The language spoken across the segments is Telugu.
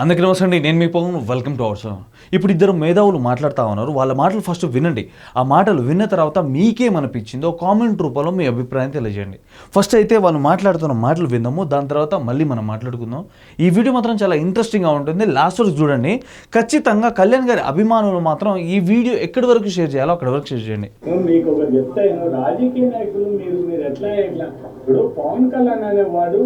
అందరికీ నమస్తే అండి. నేను మీ Pavan. Welcome to our channel. ఇప్పుడు ఇద్దరు మేధావులు మాట్లాడుతూ ఉన్నారు. వాళ్ళ మాటలు ఫస్ట్ వినండి. ఆ మాటలు విన్న తర్వాత మీకేమనిపించిందో కామెంట్ రూపంలో మీ అభిప్రాయం తెలియజేయండి. ఫస్ట్ అయితే వాళ్ళు మాట్లాడుతున్న మాటలు విందాము. దాని తర్వాత మళ్ళీ మనం మాట్లాడుకుందాం. ఈ వీడియో మాత్రం చాలా ఇంట్రెస్టింగ్గా ఉంటుంది. లాస్ట్ వరకు చూడండి. ఖచ్చితంగా కళ్యాణ్ గారి అభిమానులు మాత్రం ఈ వీడియో ఎక్కడి వరకు షేర్ చేయాలో అక్కడి వరకు షేర్ చేయండి. రాజకీయ నాయకులు మీరు మీరు ఎట్లా ఎట్లా? ఇప్పుడు పవన్ కళ్యాణ్ అనేవాడు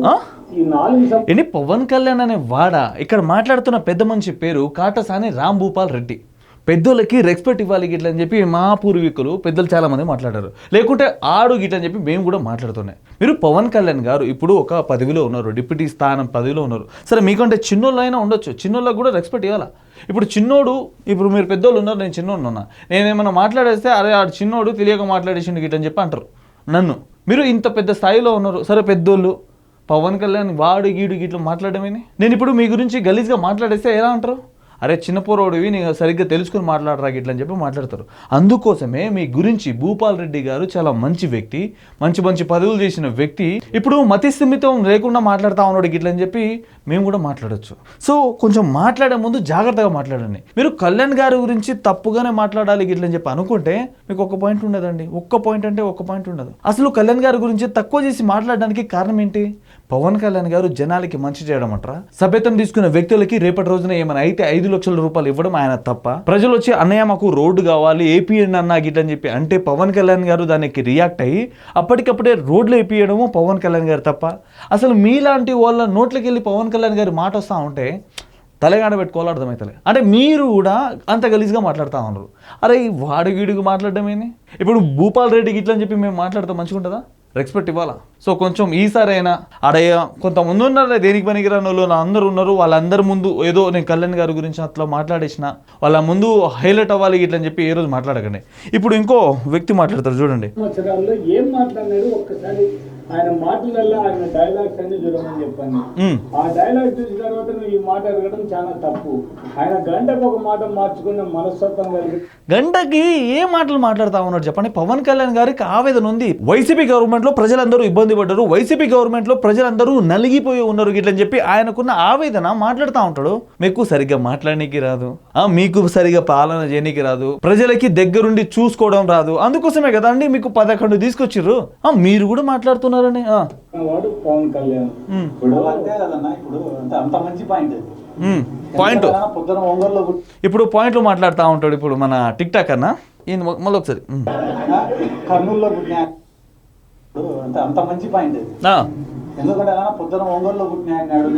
ఏంటి? పవన్ కళ్యాణ్ అనే వాడ? ఇక్కడ మాట్లాడుతున్న పెద్ద మనిషి పేరు కాటసాని రామ్ భూపాల్ రెడ్డి. పెద్దోళ్ళకి రెస్పెక్ట్ ఇవ్వాలి గిట్ల అని చెప్పి మా పూర్వీకులు పెద్దలు చాలా మంది మాట్లాడారు. లేకుంటే ఆడు గిట్ల అని చెప్పి మేము కూడా మాట్లాడుతున్నాయి మీరు పవన్ కళ్యాణ్ గారు ఇప్పుడు ఒక పదవిలో ఉన్నారు డిప్యూటీ స్థానం పదవిలో ఉన్నారు. సరే మీకంటే చిన్నోళ్ళు అయినా ఉండొచ్చు. చిన్నోళ్ళకి కూడా రెస్పెక్ట్ ఇవ్వాలా? ఇప్పుడు చిన్నోడు ఇప్పుడు మీరు పెద్దోళ్ళు ఉన్నారు నేను చిన్నోడు ఉన్నా. నేనేమన్నా మాట్లాడేస్తే అరే ఆడు చిన్నోడు తెలియక మాట్లాడేసిండు గిట్ల అని చెప్పి అంటారు. నన్ను. మీరు ఇంత పెద్ద స్థాయిలో ఉన్నారు. సరే పెద్దోళ్ళు పవన్ కళ్యాణ్ వాడు గీడు గీట్లు మాట్లాడమని నేను ఇప్పుడు మీ గురించి గలీజ్గా మాట్లాడేస్తే ఎలా అంటారు? అరే చిన్న పోరోడివి సరిగ్గా తెలుసుకుని మాట్లాడరా గిట్ల అని చెప్పి మాట్లాడతారు. అందుకోసమే మీ గురించి భూపాల్ రెడ్డి గారు చాలా మంచి వ్యక్తి మంచి మంచి పదవులు చేసిన వ్యక్తి. ఇప్పుడు మతి స్థిమితం లేకుండా మాట్లాడుతా ఉన్నాడు గిట్ల అని చెప్పి మేము కూడా మాట్లాడొచ్చు. సో కొంచెం మాట్లాడే ముందు జాగ్రత్తగా మాట్లాడండి. మీరు కళ్యాణ్ గారి గురించి తప్పుగానే మాట్లాడాలి గిట్ల అని చెప్పి అనుకుంటే మీకు ఒక పాయింట్ ఉండదండి. ఒక్క పాయింట్ అంటే ఒక్క పాయింట్ ఉండదు. అసలు కళ్యాణ్ గారి గురించి తక్కువ చేసి మాట్లాడడానికి కారణం ఏంటి? పవన్ కళ్యాణ్ గారు జనాలకి మంచి చేయడం అంటారా? సభ్యతం తీసుకున్న వ్యక్తులకి రేపటి రోజున ఏమైనా అయితే ఐదు లక్షల రూపాయలు ఇవ్వడం ఆయన తప్ప ప్రజలు వచ్చి అన్నయ్య మాకు రోడ్డు కావాలి ఏపీ అన్న గిట్లని చెప్పి అంటే పవన్ కళ్యాణ్ గారు దానికి రియాక్ట్ అయ్యి అప్పటికప్పుడే రోడ్లు వేపియడము పవన్ కళ్యాణ్ గారు తప్ప. అసలు మీలాంటి వాళ్ళ నోట్లకి వెళ్ళి పవన్ కళ్యాణ్ గారి మాట వస్తూ ఉంటే తలగాడ పెట్టుకోవాలి అర్థమవుతలే అంటే మీరు కూడా అంత గలీజ్గా మాట్లాడుతూ ఉన్నారు. అరే ఈ వాడు గీడుగు మాట్లాడడం ఏంది? ఇప్పుడు భూపాల్ రెడ్డికి ఇట్లా అని చెప్పి మేము మాట్లాడితే మంచిగా ఉంటుందా రెస్పెక్ట్ ఇవ్వాలా? సో కొంచెం ఈసారైనా అడయ్య కొంతమంది ఉన్నారు దేనికి పనికిరాని వాళ్ళు? నా ఉన్నారు. వాళ్ళందరి ముందు ఏదో నేను కళ్యాణ్ గారి గురించి అట్లా మాట్లాడేసిన వాళ్ళ ముందు హైలైట్ అవ్వాలి ఇట్లా అని చెప్పి ఏ రోజు మాట్లాడకండి. ఇప్పుడు ఇంకో వ్యక్తి మాట్లాడతారు చూడండి. ఏం మాట్లాడినాడు ఒక్కసారి ఆయన మాటలలో ఆయన డైలాగ్స్ అన్ని చూడమని చెప్పాను మ్మ్. ఆ డైలాగ్ చూసిన తర్వాత నువ్వు ఈ మాట అడగడం చాలా తప్పు. ఆయన గంటకు ఒక మాట మార్చుకున్న మనస్తత్వం కలిగి గంటకి ఏ మాటలు మాట్లాడుతా ఉన్నాడు చెప్పండి? పవన్ కళ్యాణ్ గారికి ఆవేదన ఉంది. వైసీపీ గవర్నమెంట్లో ప్రజలందరూ ఇబ్బంది పడ్డారు. వైసీపీ గవర్నమెంట్లో ప్రజలందరూ నలిగిపోయి ఉన్నారు గిట్లని చెప్పి ఆయనకున్న ఆవేదన మాట్లాడుతూ ఉంటాడు. మీకు సరిగ్గా మాట్లాడనీకి రాదు. మీకు సరిగ్గా పాలన చేయనీకి రాదు. ప్రజలకి దగ్గరుండి చూసుకోవడం రాదు. అందుకోసమే కదా అండి మీకు పదకొండు తీసుకొచ్చిర్రు? ఆ, మీరు కూడా మాట్లాడుతున్నారని ఆ, వాడు పవన్ కళ్యాణ్. మ్, ఇప్పుడు అంతే కదన్నా ఇప్పుడు అంత అంత మంచి పాయింట్. ఇప్పుడు పాయింట్లు మాట్లాడుతూ ఉంటాడు ఇప్పుడు మన టిక్ టాక్ అన్న మళ్ళీ ఒకసారి కర్నూలులో అంత మంచి పాయింట్ ఎందుకంటే పొద్దున ఒంగోలులో పుట్టిన అన్నాడు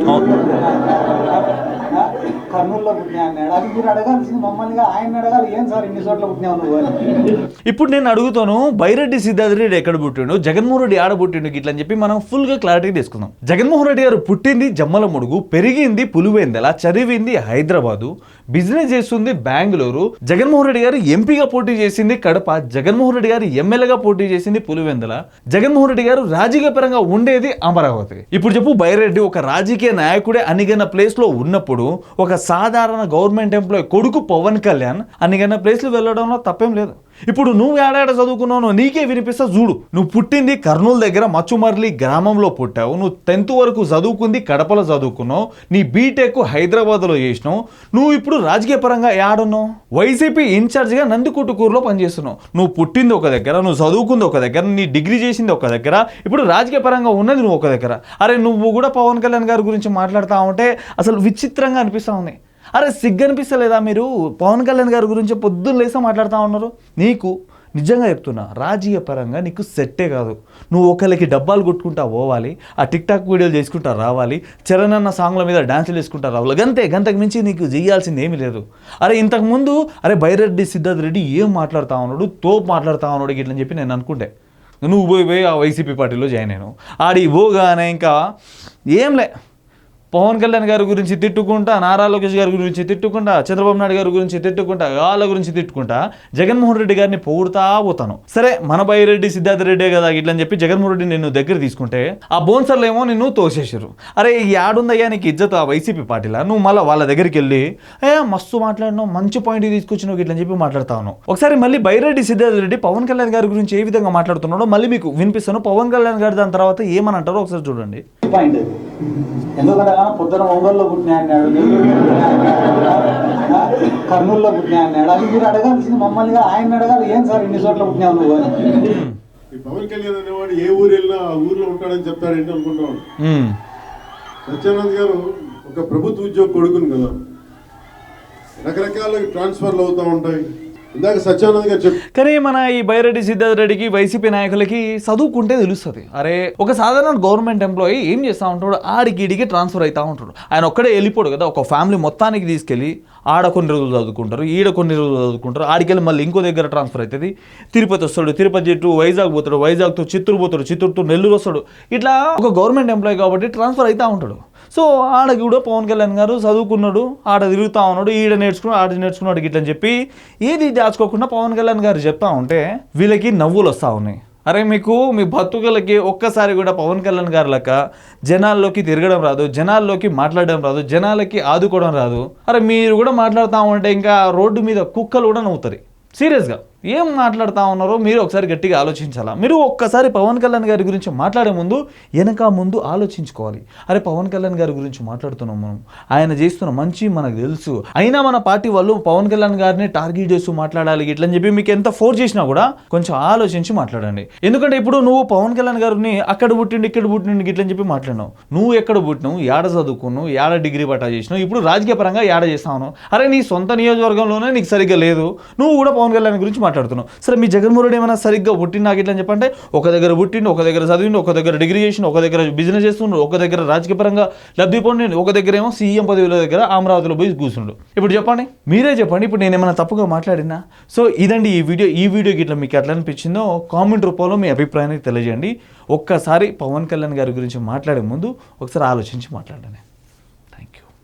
కర్నూలులో పుట్టిన అన్నాడు అది మీరు అడగాల్సింది మమ్మల్ని ఆయన అడగాలి. ఏం సార్ ఇన్ని చోట్ల నువ్వు ఇప్పుడు నేను అడుగుతాను బైరెడ్డి సిద్ధార్థ రెడ్డి ఎక్కడ పుట్టిండు? జగన్మోహన్ రెడ్డి ఆడ పుట్టిండు? ఇట్లా అని చెప్పి మనం ఫుల్గా క్లారిటీ తీసుకుందాం. జగన్మోహన్ రెడ్డి గారు పుట్టింది జమ్మల ముడుగు పెరిగింది పులివెందల చదివింది హైదరాబాదు బిజినెస్ చేస్తుంది బెంగళూరు. జగన్మోహన్ రెడ్డి గారు ఎంపీగా పోటీ చేసింది కడప జగన్మోహన్ రెడ్డి గారు ఎమ్మెల్యేగా పోటీ చేసింది పులివెందల. జగన్మోహన్ రెడ్డి గారు రాజకీయ పరంగా ఉండేది అమరావతి. ఇప్పుడు చెప్పు బైరెడ్డి ఒక రాజకీయ నాయకుడే అనిగన్న ప్లేస్లో ఉన్నప్పుడు ఒక సాధారణ గవర్నమెంట్ ఎంప్లాయ్ కొడుకు పవన్ కళ్యాణ్ అనిగన్న ప్లేస్లో వెళ్ళడంలో తప్పేం లేదు. ఇప్పుడు నువ్వు ఏడాడ చదువుకున్నావు నీకే వినిపిస్తా చూడు. నువ్వు పుట్టింది కర్నూలు దగ్గర మచ్చుమర్లి గ్రామంలో పుట్టావు. నువ్వు టెన్త్ వరకు చదువుకుంది కడపలో చదువుకున్నావు. నీ బీటెక్ హైదరాబాద్లో చేసినావు. నువ్వు ఇప్పుడు రాజకీయ పరంగా ఏడున్నావు వైసీపీ ఇన్ఛార్జ్గా నందికొట్టుకూరులో పనిచేస్తున్నావు. నువ్వు పుట్టింది ఒక దగ్గర నువ్వు చదువుకుంది ఒక దగ్గర నీ డిగ్రీ చేసింది ఒక దగ్గర ఇప్పుడు రాజకీయ పరంగా ఉన్నది నువ్వు ఒక దగ్గర. అరే నువ్వు కూడా పవన్ కళ్యాణ్ గారి గురించి మాట్లాడుతూ ఉంటే అసలు విచిత్రంగా అనిపిస్తూ ఉంది. అరే సిగ్గు అనిపిస్తలేదా మీరు? పవన్ కళ్యాణ్ గారి గురించి పొద్దున్న లేసా మాట్లాడుతూ ఉన్నారు. నీకు నిజంగా చెప్తున్నా రాజకీయ పరంగా నీకు సెట్టే కాదు. నువ్వు ఒకరికి డబ్బాలు కొట్టుకుంటా పోవాలి ఆ టిక్ టాక్ వీడియోలు చేసుకుంటా రావాలి చరణ్ అన్న సాంగ్ల మీద డాన్సులు చేసుకుంటా రావాలి. గంతే గంతకు మించి నీకు చేయాల్సింది ఏమీ లేదు. అరే ఇంతకుముందు అరే బైరెడ్డి సిద్ధార్థ్ రెడ్డి ఏం మాట్లాడుతా ఉన్నాడు? తోపు మాట్లాడుతా ఉన్నాడు ఇట్లని చెప్పి నేను అనుకుంటే. నువ్వు పోయి పోయి ఆ వైసీపీ పార్టీలో జాయిన్ అయ్యాను ఆడి పోగానే ఇంకా ఏంలే పవన్ కళ్యాణ్ గారి గురించి తిట్టుకుంటా నారా లోకేష్ గారి గురించి తిట్టుకుంటా చంద్రబాబు నాయుడు గారి గురించి తిట్టుకుంటా వాళ్ళ గురించి తిట్టుకుంటా జగన్మోహన్ రెడ్డి గారిని పొగుడుతా పోతాను. సరే మన రెడ్డి సిద్ధార్థ రెడ్డే కదా ఇట్లని చెప్పి జగన్మోహన్ రెడ్డి నిన్ను దగ్గర తీసుకుంటే ఆ బోన్సర్లు ఏమో నిన్ను తోసేసారు అరే ఈ ఆడుందయ్యా నీకు ఇజ్జత్ ఆ వైసీపీ పార్టీలా? నువ్వు మళ్ళీ వాళ్ళ దగ్గరికి వెళ్ళి ఏ మస్తు మాట్లాడినావు మంచి పాయింట్ తీసుకొచ్చినావు ఇట్లని చెప్పి మాట్లాడతాను ఒకసారి మళ్ళీ బైరెడ్డి సిద్ధార్థ రెడ్డి పవన్ కళ్యాణ్ గారి గురించి ఏ విధంగా మాట్లాడుతున్నాడో మళ్ళీ మీకు వినిపిస్తాను. పవన్ కళ్యాణ్ గారి దాని తర్వాత ఏమని అంటారో ఒకసారి చూడండి. పాయింట్ అది ఎందుకంటే కానీ పొద్దున ఒంగోలులో పుట్టినా అన్నాడు కర్నూలులో పుట్టినా అన్నాడు అది మీరు అడగాల్సింది మమ్మల్ని ఆయన అడగాలి. ఏం సార్ ఇన్ని చోట్ల పుట్టినావు నువ్వు అని. ఈ పవన్ కళ్యాణ్ అనేవాడు ఏ ఊరు వెళ్ళినా ఆ ఊర్లో ఉంటాడని చెప్తాడేంటి అనుకుంటాడు. సత్యానంద్ గారు ఒక ప్రభుత్వ ఉద్యోగ కొడుకుని కదా. రకరకాల ట్రాన్స్ఫర్లు అవుతూ ఉంటాయి. ఇందాక సత్యానంద్ గారు చెప్పి కానీ మన ఈ బైరెడ్డి సిద్ధార్థ రెడ్డికి వైసీపీ నాయకులకి చదువుకుంటే తెలుస్తుంది. అరే ఒక సాధారణ గవర్నమెంట్ ఎంప్లాయీ ఏం చేస్తూ ఉంటాడు? ఆడికి ఈడికి ట్రాన్స్ఫర్ అవుతూ ఉంటాడు. ఆయన ఒక్కడే వెళ్ళిపోడు కదా ఒక ఫ్యామిలీ మొత్తానికి తీసుకెళ్ళి ఆడ కొన్ని రోజులు చదువుకుంటారు ఈడ కొన్ని రోజులు చదువుకుంటారు ఆడికెళ్ళి మళ్ళీ ఇంకో దగ్గర ట్రాన్స్ఫర్ అవుతుంది తిరుపతి వస్తాడు తిరుపతి టు వైజాగ్ పోతాడు వైజాగ్తో చిత్తూరు పోతాడు చిత్తూరుతో నెల్లూరు వస్తాడు. ఇట్లా ఒక గవర్నమెంట్ ఎంప్లాయీ కాబట్టి ట్రాన్స్ఫర్ అవుతూ ఉంటాడు. సో ఆడకి కూడా పవన్ కళ్యాణ్ గారు చదువుకున్నాడు ఆడ తిరుగుతూ ఉన్నాడు ఈడ నేర్చుకున్నాడు ఆడ నేర్చుకున్నాడు గిట్లని చెప్పి ఏది దాచుకోకుండా పవన్ కళ్యాణ్ గారు చెప్తా ఉంటే వీళ్ళకి నవ్వులు వస్తూ ఉన్నాయి. అరే మీకు మీ బతుకులకి ఒక్కసారి కూడా పవన్ కళ్యాణ్ గారు లెక్క జనాల్లోకి తిరగడం రాదు జనాల్లోకి మాట్లాడడం రాదు జనాలకి ఆదుకోవడం రాదు. అరే మీరు కూడా మాట్లాడుతూ ఉంటే ఇంకా రోడ్డు మీద కుక్కలు కూడా నవ్వుతారు. సీరియస్గా. ఏం మాట్లాడుతూ ఉన్నారో మీరు ఒకసారి గట్టిగా ఆలోచించాలా? మీరు ఒక్కసారి పవన్ కళ్యాణ్ గారి గురించి మాట్లాడే ముందు వెనక ముందు ఆలోచించుకోవాలి. అరే పవన్ కళ్యాణ్ గారి గురించి మాట్లాడుతున్నాం మనం. ఆయన చేస్తున్న మంచి మనకు తెలుసు. అయినా మన పార్టీ వాళ్ళు పవన్ కళ్యాణ్ గారిని టార్గెట్ చేస్తూ మాట్లాడాలి ఇట్లని చెప్పి మీకు ఎంత ఫోర్స్ చేసినా కూడా కొంచెం ఆలోచించి మాట్లాడండి. ఎందుకంటే ఇప్పుడు నువ్వు పవన్ కళ్యాణ్ గారిని అక్కడ పుట్టిండి ఇక్కడ పుట్టిండి ఇట్లని చెప్పి మాట్లాడినావు. నువ్వు ఎక్కడ పుట్టినావు? ఏడ చదువుకున్నావు? ఏడ డిగ్రీ పట్టా చేసినావు? ఇప్పుడు రాజకీయ పరంగా ఏడ చేస్తావు అరే నీ సొంత నియోజకవర్గంలోనే నీకు సరిగ్గా లేదు. నువ్వు కూడా పవన్ కళ్యాణ్ గురించి మాట్లాడుతున్నాం. సరే మీ జగన్మోహన్ రెడ్డి ఏమైనా సరిగ్గా పుట్టిన నాకు ఇట్లా అని చెప్పంటే ఒక దగ్గర పుట్టిండు ఒక దగ్గర చదివిండు ఒక దగ్గర డిగ్రీ చేసిండు ఒక దగ్గర బిజినెస్ చేస్తుండు ఒక దగ్గర రాజకీయ పరంగా లబ్ధి పొందిండు ఒక దగ్గర ఏమో సీఎం పదవుల దగ్గర అమరావతిలో పోయి కూర్చుండు. ఇప్పుడు చెప్పండి మీరే చెప్పండి ఇప్పుడు నేను ఏమైనా తప్పుగా మాట్లాడినా? సో ఇదండి ఈ వీడియో ఈ వీడియోకి ఇట్లా మీకు ఎట్లా అనిపించిందో కామెంట్ రూపంలో మీ అభిప్రాయాన్ని తెలియజేయండి. ఒక్కసారి పవన్ కళ్యాణ్ గారి గురించి మాట్లాడే ముందు ఒకసారి ఆలోచించి మాట్లాడండి.